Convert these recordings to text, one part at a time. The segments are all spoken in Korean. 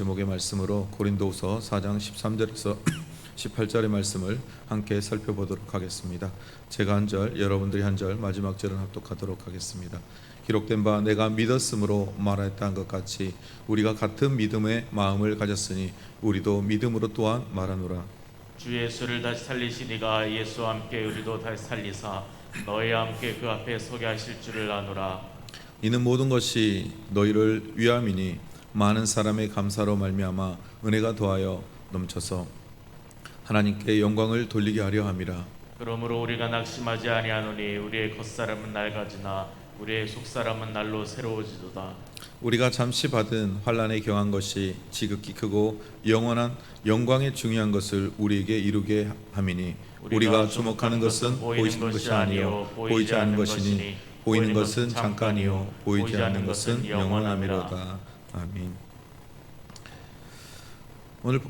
제목의 말씀으로 고린도후서 4장 13절에서 18절의 말씀을 함께 살펴보도록 하겠습니다. 제가 한 절, 여러분들이 한 절, 마지막 절은 합독하도록 하겠습니다. 기록된 바 내가 믿었으므로 한것 같이 우리가 같은 믿음의 마음을 가졌으니 우리도 믿음으로 또한 말하노라. 주 예수를 다시 살리시니가 예수와 함께 우리도 다시 살리사 너희와 함께 그 앞에 서게 하실 줄을 아노라 이는 모든 것이 너희를 위함이니 많은 사람의 감사로 말미암아 은혜가 더하여 넘쳐서 하나님께 영광을 돌리게 하려 함이라. 그러므로 우리가 낙심하지 아니하노니 우리의 겉사람은 낡아지나 우리의 속사람은 날로 새로워지도다. 우리가 잠시 받은 환란에 경한 것이 지극히 크고 영원한 영광에 중요한 것을 우리에게 이루게 함이니 우리가 주목하는 것은 보이는 것이 아니요 보이지 않는 것이니 보이는 것은 잠깐이요 보이지 않는 것은 영원함이로다 아멘. 오늘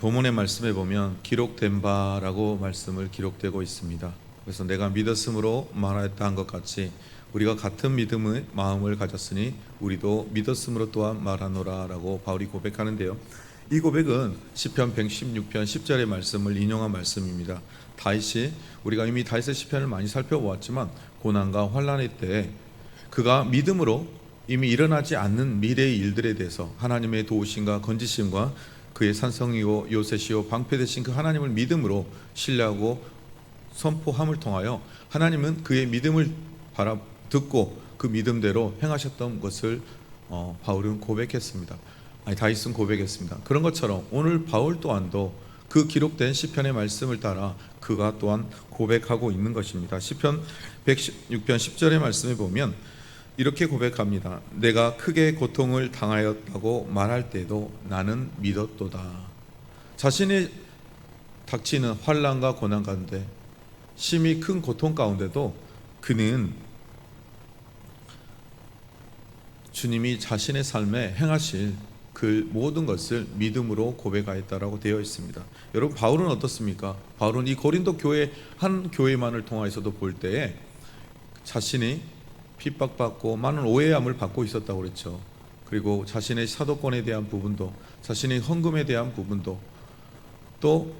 본문의 말씀에 보면 기록된 바라고 말씀을 기록되고 있습니다. 그래서 내가 믿었으므로 말하였다 한 것 같이 우리가 같은 믿음의 마음을 가졌으니 우리도 믿었으므로 또한 말하노라라고 바울이 고백하는데요. 이 고백은 시편 116편 10절의 말씀을 인용한 말씀입니다. 다윗이 우리가 이미 다윗의 시편을 많이 살펴보았지만 고난과 환란의 때 그가 믿음으로 이미 일어나지 않는 미래의 일들에 대해서 하나님의 도우심과 건지심과 그의 산성이요 요셉이요 방패 되신 그 하나님을 믿음으로 신뢰하고 선포함을 통하여 하나님은 그의 믿음을 바라 듣고 그 믿음대로 행하셨던 것을 어, 바울은 고백했습니다. 아니 다윗은 고백했습니다. 그런 것처럼 오늘 바울 또한도 그 기록된 시편의 말씀을 따라 그가 또한 고백하고 있는 것입니다. 시편 116편 10절의 말씀에 보면 이렇게 고백합니다. 내가 크게 고통을 당하였다고 말할 때도 나는 믿었도다. 자신이 닥치는 환란과 고난 가운데 심히 큰 고통 가운데도 그는 주님이 자신의 삶에 행하실 그 모든 것을 믿음으로 고백하였다라고 되어 있습니다. 여러분 바울은 어떻습니까? 바울은 이 고린도 교회 한 교회만을 통하여서도 볼 때에 자신이 핍박받고 많은 오해함을 받고 있었다고 그랬죠. 그리고 자신의 사도권에 대한 부분도 자신의 헌금에 대한 부분도 또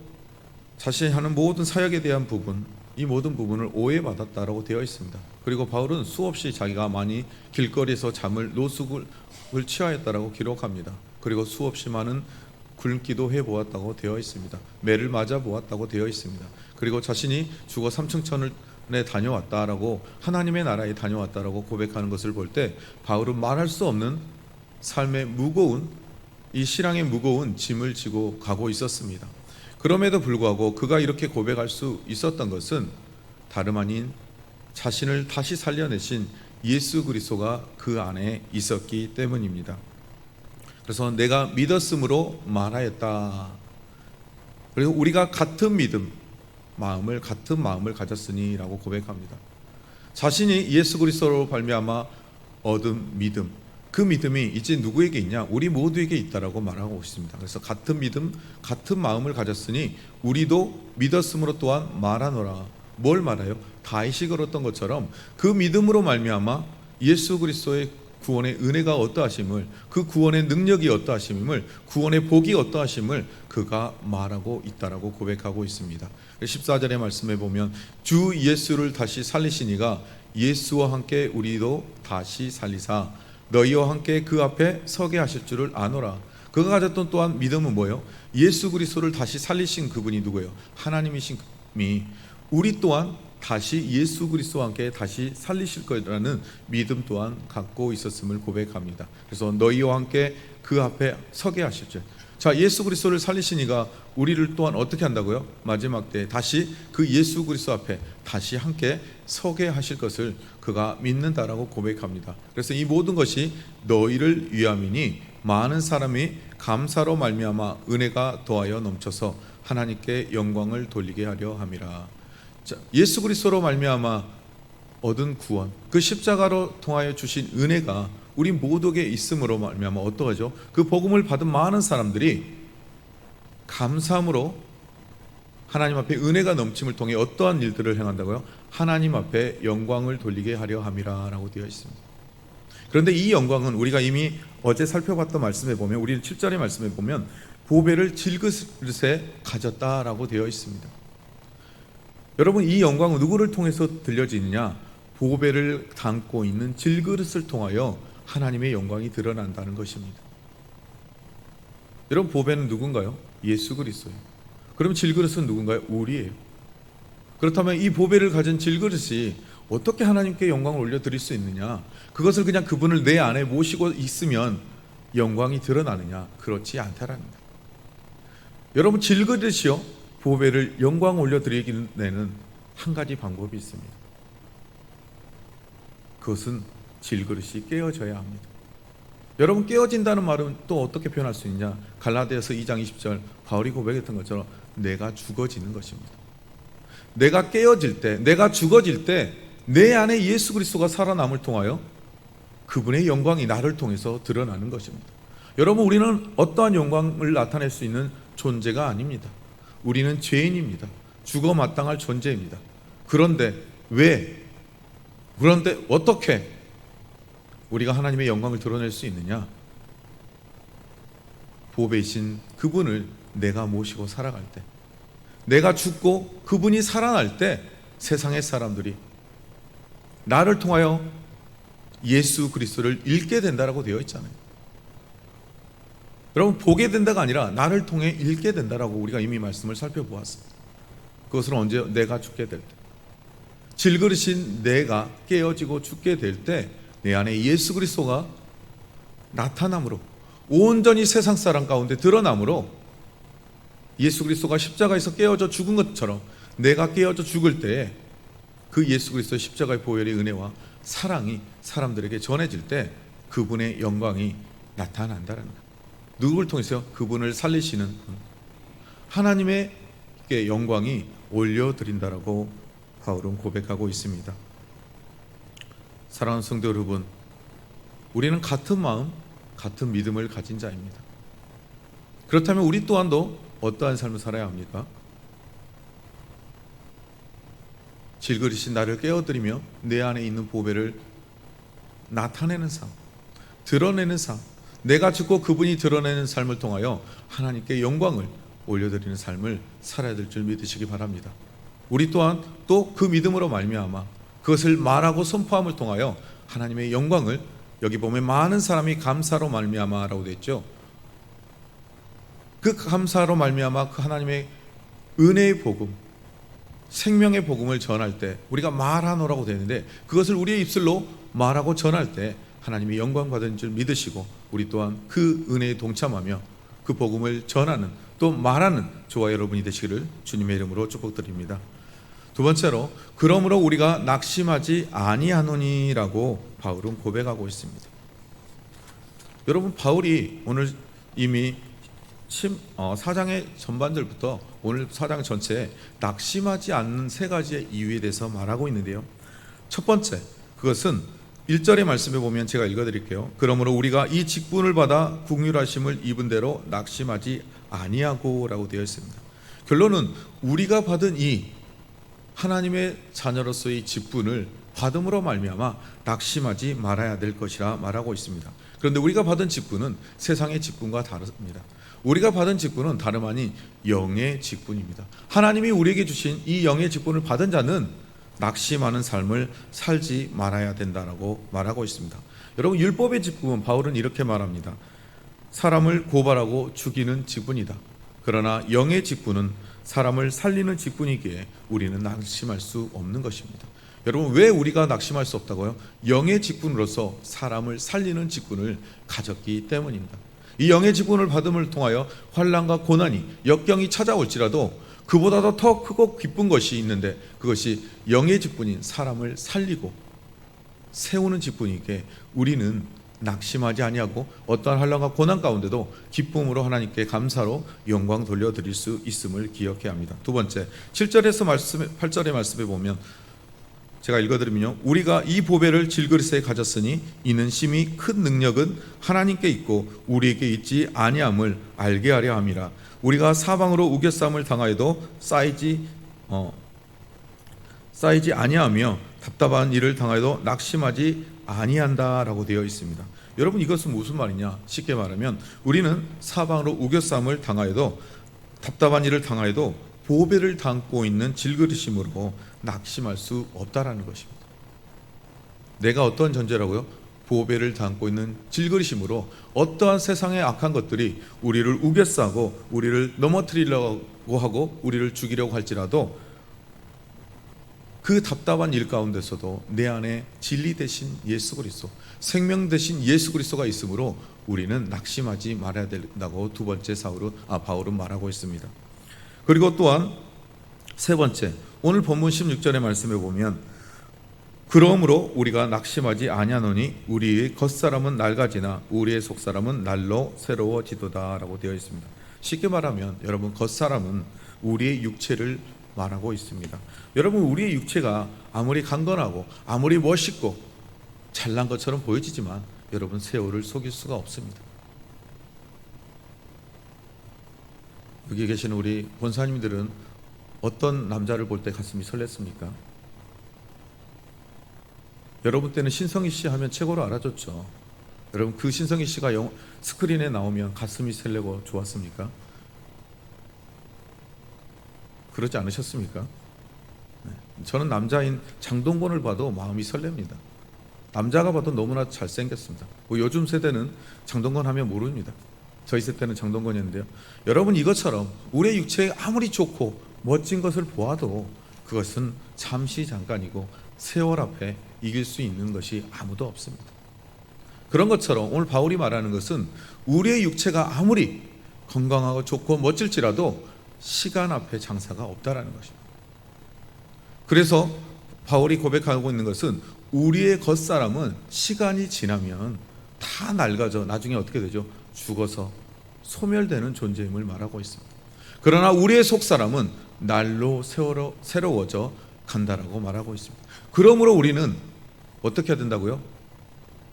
자신이 하는 모든 사역에 대한 부분 이 모든 부분을 오해받았다라고 되어 있습니다. 그리고 바울은 수없이 자기가 많이 길거리에서 잠을 노숙을 취하였다라고 기록합니다. 그리고 수없이 많은 굶기도 해 보았다고 되어 있습니다. 매를 맞아 보았다고 되어 있습니다. 그리고 자신이 죽어 삼층천을 에 다녀왔다라고 하나님의 나라에 다녀왔다라고 고백하는 것을 볼 때 바울은 말할 수 없는 삶의 무거운 이 신앙의 무거운 짐을 지고 가고 있었습니다. 그럼에도 불구하고 그가 이렇게 고백할 수 있었던 것은 다름 아닌 자신을 다시 살려내신 예수 그리스도가 그 안에 있었기 때문입니다. 그래서 내가 믿었으므로 말하였다. 그리고 우리가 같은 믿음, 마음을 같은 마음을 가졌으니라고 고백합니다. 자신이 예수 그리스도로 발미암아 얻은 믿음, 그 믿음이 이제 누구에게 있냐? 우리 모두에게 있다라고 말하고 있습니다. 그래서 같은 믿음, 같은 마음을 가졌으니 우리도 믿었으므로 또한 말하노라. 뭘 말해요? 다윗이 걸었던 것처럼 그 믿음으로 말미암아 예수 그리스도의 구원의 은혜가 어떠하심을 그 구원의 능력이 어떠하심을 구원의 복이 어떠하심을 그가 말하고 있다라고 고백하고 있습니다. 14절의 말씀에 보면 주 예수를 다시 살리시니가 예수와 함께 우리도 다시 살리사 너희와 함께 그 앞에 서게 하실 줄을 아노라. 그가 가졌던 또한 믿음은 뭐예요? 예수 그리스도를 다시 살리신 그분이 누구예요? 하나님이신 이 우리 또한 다시 예수 그리스도와 함께 다시 살리실 거라는 믿음 또한 갖고 있었음을 고백합니다. 그래서 너희와 함께 그 앞에 서게 하실 줄. 자, 예수 그리스도를 살리시니가 우리를 또한 어떻게 한다고요? 마지막 때 다시 그 예수 그리스도 앞에 다시 함께 서게 하실 것을 그가 믿는다라고 고백합니다. 그래서 이 모든 것이 너희를 위함이니 많은 사람이 감사로 말미암아 은혜가 더하여 넘쳐서 하나님께 영광을 돌리게 하려 함이라. 자, 예수 그리스도로 말미암아 얻은 구원, 그 십자가로 통하여 주신 은혜가 우리 모두에게 있음으로 말미암아 어떠하죠? 그 복음을 받은 많은 사람들이 감사함으로 하나님 앞에 은혜가 넘침을 통해 어떠한 일들을 행한다고요? 하나님 앞에 영광을 돌리게 하려 함이라라고 되어 있습니다. 그런데 이 영광은 우리가 이미 어제 살펴봤던 말씀에 보면 우리는 7절의 말씀에 보면 보배를 질그릇에 가졌다라고 되어 있습니다. 여러분 이 영광은 누구를 통해서 들려지느냐? 보배를 담고 있는 질그릇을 통하여 하나님의 영광이 드러난다는 것입니다. 여러분 보배는 누군가요? 예수 그리스도예요. 그럼 질그릇은 누군가요? 우리예요. 그렇다면 이 보배를 가진 질그릇이 어떻게 하나님께 영광을 올려드릴 수 있느냐? 그것을 그냥 그분을 내 안에 모시고 있으면 영광이 드러나느냐? 그렇지 않다라는 거예요. 여러분 질그릇이요 보배를 영광 올려드리기는 한 가지 방법이 있습니다. 그것은 질그릇이 깨어져야 합니다. 여러분 깨어진다는 말은 또 어떻게 표현할 수 있냐? 갈라디아서 2장 20절 바울이 고백했던 것처럼 내가 죽어지는 것입니다. 내가 깨어질 때, 내가 죽어질 때 내 안에 예수 그리스도가 살아남을 통하여 그분의 영광이 나를 통해서 드러나는 것입니다. 여러분 우리는 어떠한 영광을 나타낼 수 있는 존재가 아닙니다. 우리는 죄인입니다. 죽어 마땅할 존재입니다. 그런데 왜 그런데 어떻게 우리가 하나님의 영광을 드러낼 수 있느냐? 보배신 그분을 내가 모시고 살아갈 때, 내가 죽고 그분이 살아날 때 세상의 사람들이 나를 통하여 예수 그리스도를 읽게 된다라고 되어 있잖아요. 여러분 보게 된다가 아니라 나를 통해 읽게 된다라고 우리가 이미 말씀을 살펴보았습니다. 그것은 언제 내가 죽게 될 때. 질그릇인 내가 깨어지고 죽게 될 때 내 안에 예수 그리스도가 나타남으로 온전히 세상 사람 가운데 드러남으로 예수 그리스도가 십자가에서 깨어져 죽은 것처럼 내가 깨어져 죽을 때에 그 예수 그리스도 십자가의 보혈의 은혜와 사랑이 사람들에게 전해질 때 그분의 영광이 나타난다는 것. 누구를 통해서 그분을 살리시는 하나님의 영광이 올려드린다라고 바울은 고백하고 있습니다. 사랑하는 성도 여러분, 우리는 같은 마음, 같은 믿음을 가진 자입니다. 그렇다면 우리 또한도 어떠한 삶을 살아야 합니까? 질그릇이 나를 깨어들이며 내 안에 있는 보배를 나타내는 삶, 드러내는 삶, 내가 죽고 그분이 드러내는 삶을 통하여 하나님께 영광을 올려드리는 삶을 살아야 될 줄 믿으시기 바랍니다. 우리 또한 또 그 믿음으로 말미암아 그것을 말하고 선포함을 통하여 하나님의 영광을 여기 보면 많은 사람이 감사로 말미암아라고 됐죠. 그 감사로 말미암아 그 하나님의 은혜의 복음, 생명의 복음을 전할 때 우리가 말하노라고 되는데 그것을 우리의 입술로 말하고 전할 때 하나님이 영광 받은 줄 믿으시고 우리 또한 그 은혜에 동참하며 그 복음을 전하는 또 말하는 저와 여러분이 되시기를 주님의 이름으로 축복드립니다. 두 번째로 그러므로 우리가 낙심하지 아니하노니라고 바울은 고백하고 있습니다. 여러분 바울이 오늘 이미 심, 어, 사장의 전반절부터 오늘 사장 전체에 낙심하지 않는 세 가지의 이유에 대해서 말하고 있는데요. 첫 번째, 그것은 1절의 말씀에 보면 제가 읽어드릴게요. 그러므로 우리가 이 직분을 받아 국률하심을 입은 대로 낙심하지 아니하고 라고 되어 있습니다. 결론은 우리가 받은 이 하나님의 자녀로서의 직분을 받음으로 말미암아 낙심하지 말아야 될 것이라 말하고 있습니다. 그런데 우리가 받은 직분은 세상의 직분과 다릅니다. 우리가 받은 직분은 다름 아닌 영의 직분입니다. 하나님이 우리에게 주신 이 영의 직분을 받은 자는 낙심하는 삶을 살지 말아야 된다라고 말하고 있습니다. 여러분 율법의 직분은 바울은 이렇게 말합니다. 사람을 고발하고 죽이는 직분이다. 그러나 영의 직분은 사람을 살리는 직분이기에 우리는 낙심할 수 없는 것입니다. 여러분 왜 우리가 낙심할 수 없다고요? 영의 직분으로서 사람을 살리는 직분을 가졌기 때문입니다. 이 영의 직분을 받음을 통하여 환란과 고난이 역경이 찾아올지라도 그보다도 더 크고 기쁜 것이 있는데 그것이 영의 직분인 사람을 살리고 세우는 직분이기에 우리는 낙심하지 아니하고 어떠한 환란과 고난 가운데도 기쁨으로 하나님께 감사로 영광 돌려드릴 수 있음을 기억해야 합니다. 두 번째, 7절에서 말씀 8절의 말씀에 보면 제가 읽어드리면요. 우리가 이 보배를 질그릇에 가졌으니 이는 심히 큰 능력은 하나님께 있고 우리에게 있지 아니함을 알게 하려 함이라. 우리가 사방으로 우겨쌈을 당하여도 쌓이지 어, 쌓이지 아니하며 답답한 일을 당하여도 낙심하지 아니한다라고 되어 있습니다. 여러분 이것은 무슨 말이냐? 쉽게 말하면 우리는 사방으로 우겨쌈을 당하여도 답답한 일을 당하여도 보배를 담고 있는 질그릇심으로 낙심할 수 없다라는 것입니다. 내가 어떤 존재라고요? 보배를 담고 있는 질그릇심으로 어떠한 세상의 악한 것들이 우리를 우겨싸고 우리를 넘어뜨리려고 하고 우리를 죽이려고 할지라도 그 답답한 일 가운데서도 내 안에 진리 대신 예수 그리스도, 생명 대신 예수 그리스도가 있으므로 우리는 낙심하지 말아야 된다고 두 번째 사울은 아 바울은 말하고 있습니다. 그리고 또한 세 번째 오늘 본문 16절의 말씀에 보면 그러므로 우리가 낙심하지 아니하노니 우리의 겉사람은 낡아지나 우리의 속사람은 날로 새로워지도다라고 되어 있습니다. 쉽게 말하면 여러분 겉사람은 우리의 육체를 말하고 있습니다. 여러분 우리의 육체가 아무리 강건하고 아무리 멋있고 잘난 것처럼 보여지지만 여러분 세월을 속일 수가 없습니다. 여기 계시는 우리 본사님들은 어떤 남자를 볼 때 가슴이 설렜습니까? 여러분 때는 신성희 씨 하면 최고로 알아줬죠. 여러분 그 신성희 씨가 영, 스크린에 나오면 가슴이 설레고 좋았습니까? 그러지 않으셨습니까? 네. 저는 남자인 장동건을 봐도 마음이 설렙니다. 남자가 봐도 너무나 잘생겼습니다. 뭐 요즘 세대는 장동건 하면 모릅니다. 저희 세대는 장동건이었는데요. 여러분 이것처럼 우리의 육체에 아무리 좋고 멋진 것을 보아도 그것은 잠시 잠깐이고 세월 앞에 이길 수 있는 것이 아무도 없습니다. 그런 것처럼 오늘 바울이 말하는 것은 우리의 육체가 아무리 건강하고 좋고 멋질지라도 시간 앞에 장사가 없다라는 것입니다. 그래서 바울이 고백하고 있는 것은 우리의 겉사람은 시간이 지나면 다 낡아져 나중에 어떻게 되죠? 죽어서 소멸되는 존재임을 말하고 있습니다. 그러나 우리의 속사람은 날로 세월어, 새로워져 간다라고 말하고 있습니다. 그러므로 우리는 어떻게 해야 된다고요?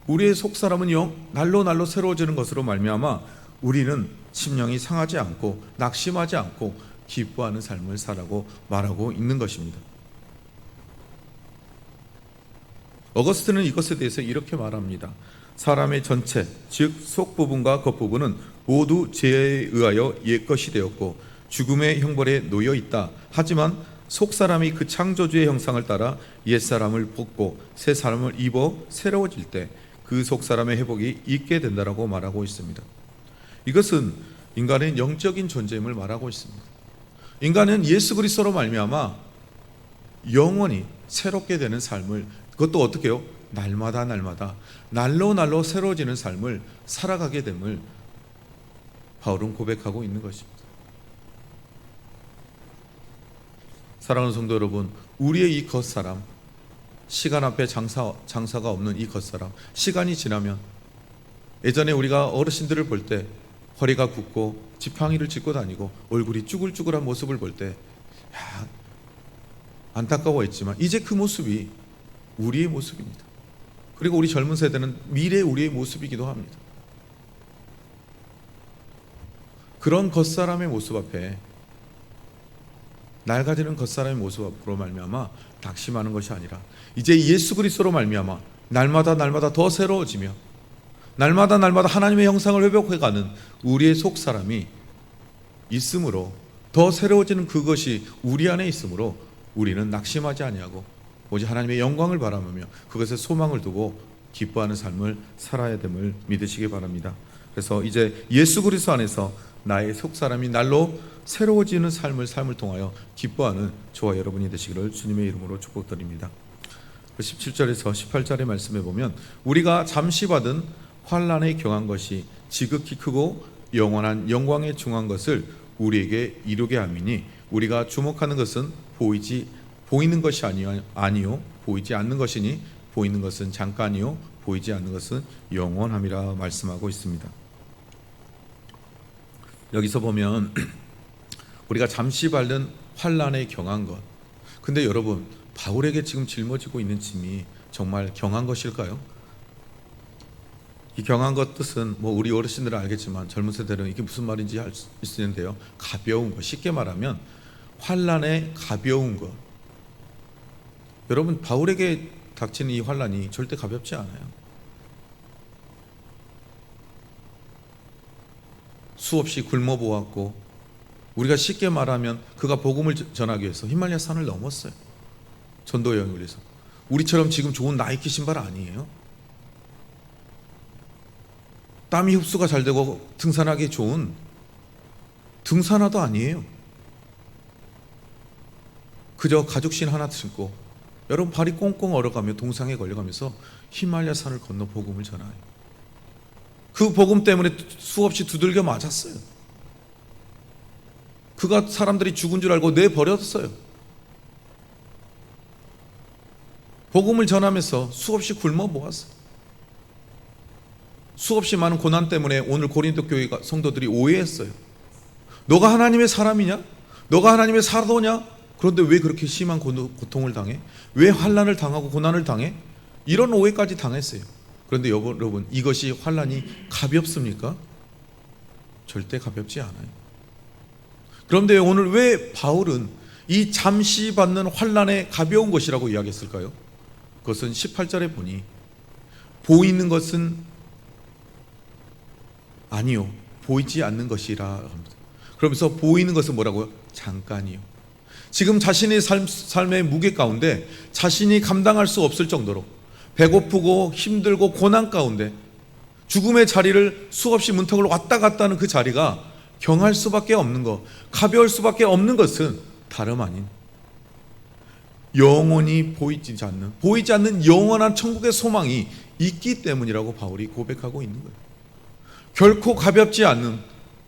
우리의 속 사람은 영 날로 날로 새로워지는 것으로 말미암아 우리는 심령이 상하지 않고 낙심하지 않고 기뻐하는 삶을 살라고 말하고 있는 것입니다. 어거스트는 이것에 대해서 이렇게 말합니다. 사람의 전체, 즉 속 부분과 겉 부분은 모두 죄에 의하여 옛것이 되었고 죽음의 형벌에 놓여 있다. 하지만 속 사람이 그 창조주의 형상을 따라 옛 사람을 벗고 새 사람을 입어 새로워질 때 그 속 사람의 회복이 있게 된다라고 말하고 있습니다. 이것은 인간의 영적인 존재임을 말하고 있습니다. 인간은 예수 그리스도로 말미암아 영원히 새롭게 되는 삶을 그것도 어떻게요? 날마다 날마다 날로 날로 새로워지는 삶을 살아가게 됨을 바울은 고백하고 있는 것입니다. 사랑하는 성도 여러분, 우리의 이 겉사람, 시간 앞에 장사, 장사가 없는 이 겉사람, 시간이 지나면 예전에 우리가 어르신들을 볼 때 허리가 굽고 지팡이를 짚고 다니고 얼굴이 쭈글쭈글한 모습을 볼때 야, 안타까워했지만 이제 그 모습이 우리의 모습입니다. 그리고 우리 젊은 세대는 미래 우리의 모습이기도 합니다. 그런 겉사람의 모습 앞에 낡아지는 겉사람의 모습 앞으로 말미암아 낙심하는 것이 아니라 이제 예수 그리스도로 말미암아 날마다 날마다 더 새로워지며 날마다 날마다 하나님의 형상을 회복해가는 우리의 속 사람이 있으므로 더 새로워지는 그것이 우리 안에 있으므로 우리는 낙심하지 아니하고 오직 하나님의 영광을 바라보며 그것에 소망을 두고 기뻐하는 삶을 살아야 됨을 믿으시기 바랍니다. 그래서 이제 예수 그리스도 안에서 나의 속 사람이 날로 새로워지는 삶을 삶을 통하여 기뻐하는 저와 여러분이 되시기를 주님의 이름으로 축복드립니다. 17절에서 18절의 말씀에 보면 우리가 잠시 받은 환란에 경한 것이 지극히 크고 영원한 영광에 중한 것을 우리에게 이루게 함이니 우리가 주목하는 것은 보이지 보이는 것이 아니요, 아니요 보이지 않는 것이니 보이는 것은 잠깐이요 보이지 않는 것은 영원함이라 말씀하고 있습니다. 여기서 보면 우리가 잠시 밟는 환란에 경한 것. 근데 여러분 바울에게 지금 짊어지고 있는 짐이 정말 경한 것일까요? 이 경한 것 뜻은 뭐 우리 어르신들은 알겠지만 젊은 세대는 이게 무슨 말인지 알 수 있는데요. 가벼운 것. 쉽게 말하면 환란에 가벼운 것. 여러분 바울에게 닥치는 이 환란이 절대 가볍지 않아요. 수없이 굶어 보았고 우리가 쉽게 말하면 그가 복음을 전하기 위해서 히말라야 산을 넘었어요. 전도 여행을 위해서. 우리처럼 지금 좋은 나이키 신발 아니에요. 땀이 흡수가 잘 되고 등산하기 좋은 등산화도 아니에요. 그저 가죽신 하나 신고 여러분 발이 꽁꽁 얼어가며 동상에 걸려가면서 히말라야 산을 건너 복음을 전하요. 그 복음 때문에 수없이 두들겨 맞았어요. 그가 사람들이 죽은 줄 알고 내버렸어요. 복음을 전하면서 수없이 굶어 모았어요. 수없이 많은 고난 때문에 오늘 고린도 교회 성도들이 오해했어요. 너가 하나님의 사람이냐? 너가 하나님의 사도냐? 그런데 왜 그렇게 심한 고- 고통을 당해? 왜 환란을 당하고 고난을 당해? 이런 오해까지 당했어요. 그런데 여러분 이것이 환란이 가볍습니까? 절대 가볍지 않아요. 그런데 오늘 왜 바울은 이 잠시 받는 환란에 가벼운 것이라고 이야기했을까요? 그것은 18절에 보니 보이는 것은 아니요 보이지 않는 것이라 합니다. 그러면서 보이는 것은 뭐라고요? 잠깐이요. 지금 자신의 삶, 삶의 무게 가운데 자신이 감당할 수 없을 정도로 배고프고 힘들고 고난 가운데 죽음의 자리를 수없이 문턱을 왔다 갔다 하는 그 자리가 경할 수밖에 없는 것, 가벼울 수밖에 없는 것은 다름 아닌 영원히 보이지 않는, 보이지 않는 영원한 천국의 소망이 있기 때문이라고 바울이 고백하고 있는 거예요. 결코 가볍지 않는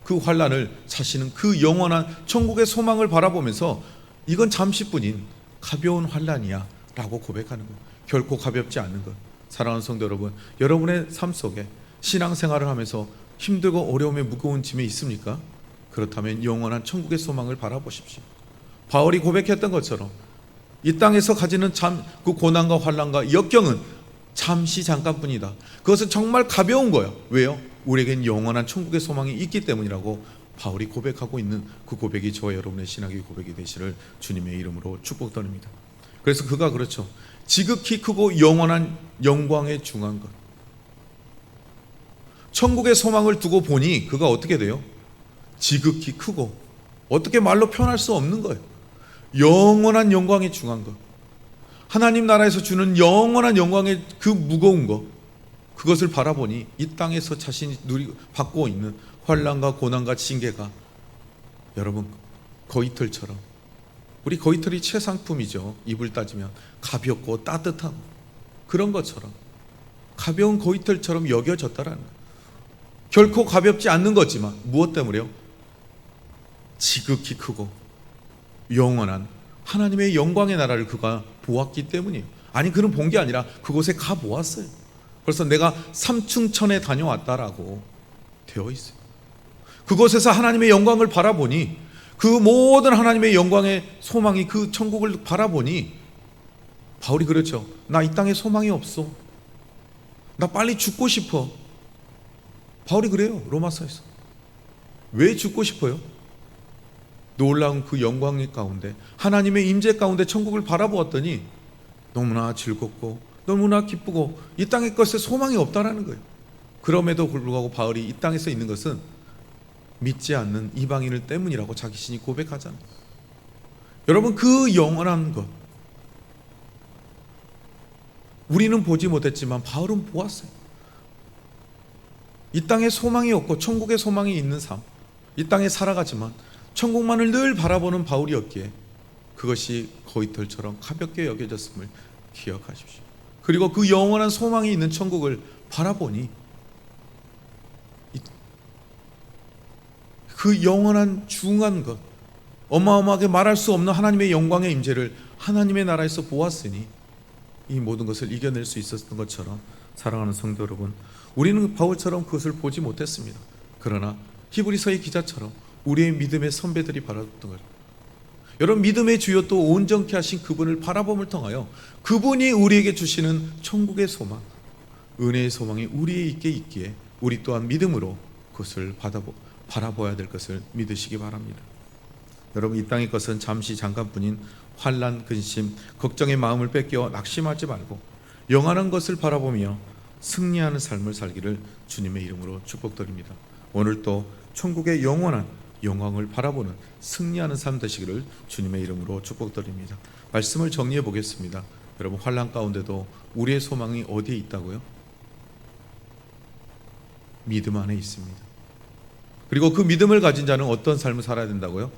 그 환란을 자신은 그 영원한 천국의 소망을 바라보면서 이건 잠시뿐인 가벼운 환란이야라고 고백하는 거예요. 결코 가볍지 않는 것. 사랑하는 성도 여러분, 여러분의 삶 속에 신앙생활을 하면서 힘들고 어려움에 무거운 짐이 있습니까? 그렇다면 영원한 천국의 소망을 바라보십시오. 바울이 고백했던 것처럼 이 땅에서 가지는 참 그 고난과 환란과 역경은 잠시 잠깐뿐이다. 그것은 정말 가벼운 거예요. 왜요? 우리에겐 영원한 천국의 소망이 있기 때문이라고 바울이 고백하고 있는 그 고백이 저와 여러분의 신학의 고백이 되시를 주님의 이름으로 축복드립니다. 그래서 그가 그렇죠. 지극히 크고 영원한 영광에 중한 것. 천국의 소망을 두고 보니 그가 어떻게 돼요? 지극히 크고 어떻게 말로 표현할 수 없는 거예요. 영원한 영광에 중한 것. 하나님 나라에서 주는 영원한 영광의 그 무거운 것. 그것을 바라보니 이 땅에서 자신이 누리 받고 있는 환란과 고난과 징계가 여러분 거위털처럼 우리 거위털이 최상품이죠. 입을 따지면 가볍고 따뜻한 그런 것처럼 가벼운 거위털처럼 여겨졌다라는 거예요. 결코 가볍지 않는 거지만 무엇 때문에요? 지극히 크고 영원한 하나님의 영광의 나라를 그가 보았기 때문이에요. 아니 그는 본 게 아니라 그곳에 가 보았어요. 그래서 내가 삼층천에 다녀왔다라고 되어 있어요. 그곳에서 하나님의 영광을 바라보니 그 모든 하나님의 영광의 소망이 그 천국을 바라보니 바울이 그렇죠. 나 이 땅에 소망이 없어. 나 빨리 죽고 싶어. 바울이 그래요. 로마서에서. 왜 죽고 싶어요? 놀라운 그 영광의 가운데 하나님의 임재 가운데 천국을 바라보았더니 너무나 즐겁고 너무나 기쁘고 이 땅의 것에 소망이 없다라는 거예요. 그럼에도 불구하고 바울이 이 땅에서 있는 것은 믿지 않는 이방인을 때문이라고 자기 신이 고백하잖아요. 여러분 그 영원한 것 우리는 보지 못했지만 바울은 보았어요. 이 땅에 소망이 없고 천국에 소망이 있는 삶, 이 땅에 살아가지만 천국만을 늘 바라보는 바울이었기에 그것이 거위털처럼 가볍게 여겨졌음을 기억하십시오. 그리고 그 영원한 소망이 있는 천국을 바라보니 그 영원한 중한 것, 어마어마하게 말할 수 없는 하나님의 영광의 임재를 하나님의 나라에서 보았으니 이 모든 것을 이겨낼 수 있었던 것처럼 사랑하는 성도 여러분, 우리는 바울처럼 그것을 보지 못했습니다. 그러나 히브리서의 기자처럼 우리의 믿음의 선배들이 바라봤던 것. 여러분 믿음의 주요 또 온전케 하신 그분을 바라봄을 통하여 그분이 우리에게 주시는 천국의 소망, 은혜의 소망이 우리에 있게 있기에 우리 또한 믿음으로 그것을 받아보, 바라봐야 될 것을 믿으시기 바랍니다. 여러분 이 땅의 것은 잠시 잠깐뿐인 환란, 근심, 걱정의 마음을 뺏겨 낙심하지 말고 영원한 것을 바라보며 승리하는 삶을 살기를 주님의 이름으로 축복드립니다. 오늘 또 천국의 영원한 영광을 바라보는 승리하는 삶 되시기를 주님의 이름으로 축복드립니다. 말씀을 정리해 보겠습니다. 여러분 환란 가운데도 우리의 소망이 어디에 있다고요? 믿음 안에 있습니다. 그리고 그 믿음을 가진 자는 어떤 삶을 살아야 된다고요?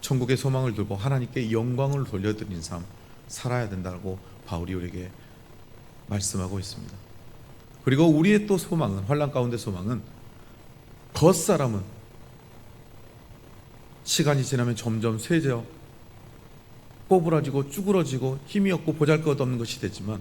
천국의 소망을 들고 하나님께 영광을 돌려드리는 삶 살아야 된다고 바울이 우리에게 말씀하고 있습니다. 그리고 우리의 또 소망은 환란 가운데 소망은 겉사람은 시간이 지나면 점점 쇠져 꼬부라지고 쭈그러지고 힘이 없고 보잘것없는 것이 되지만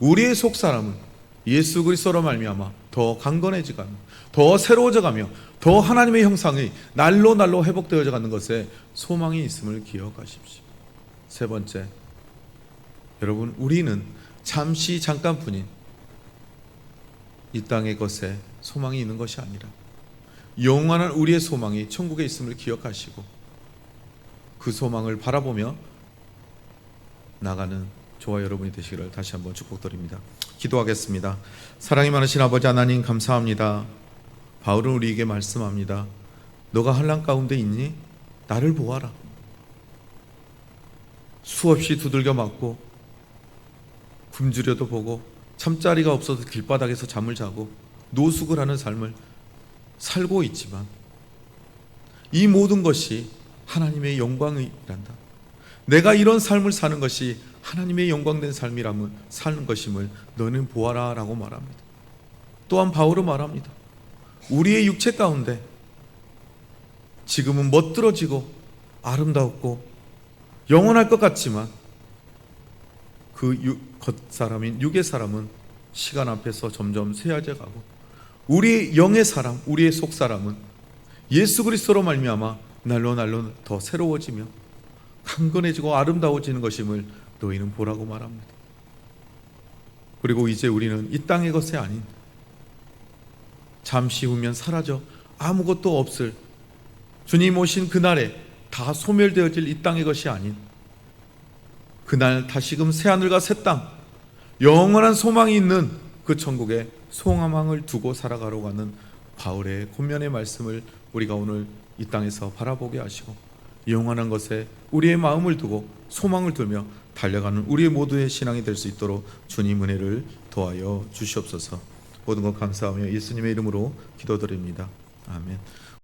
우리의 속 사람은 예수 그리스도로 말미암아 더 강건해져가며 더 새로워져가며 더 하나님의 형상이 날로 날로 회복되어져 가는 것에 소망이 있음을 기억하십시오. 세 번째, 여러분 우리는 잠시 잠깐뿐인 이 땅의 것에 소망이 있는 것이 아니라 영원한 우리의 소망이 천국에 있음을 기억하시고 그 소망을 바라보며 나가는 저와 여러분이 되시기를 다시 한번 축복드립니다. 기도하겠습니다. 사랑이 많으신 아버지 하나님 감사합니다. 바울은 우리에게 말씀합니다. 너가 한란 가운데 있니? 나를 보아라. 수없이 두들겨 맞고 굶주려도 보고 잠자리가 없어서 길바닥에서 잠을 자고 노숙을 하는 삶을 살고 있지만 이 모든 것이 하나님의 영광이란다. 내가 이런 삶을 사는 것이 하나님의 영광된 삶이라면 사는 것임을 너는 보아라라고 말합니다. 또한 바울은 말합니다. 우리의 육체 가운데 지금은 멋들어지고 아름다웠고 영원할 것 같지만 그 겉사람인 육의 사람은 시간 앞에서 점점 쇠해져 가고 우리 영의 사람, 우리의 속 사람은 예수 그리스도로 말미암아 날로 날로 더 새로워지며 강건해지고 아름다워지는 것임을 너희는 보라고 말합니다. 그리고 이제 우리는 이 땅의 것이 아닌 잠시 후면 사라져 아무것도 없을 주님 오신 그날에 다 소멸되어질 이 땅의 것이 아닌 그날 다시금 새하늘과 새 땅 영원한 소망이 있는 그 천국에 소망을 두고 살아가려고 하는 바울의 권면의 말씀을 우리가 오늘 이 땅에서 바라보게 하시고 영원한 것에 우리의 마음을 두고 소망을 두며 달려가는 우리 모두의 신앙이 될 수 있도록 주님 은혜를 도하여 주시옵소서. 모든 것 감사하며 예수님의 이름으로 기도드립니다. 아멘.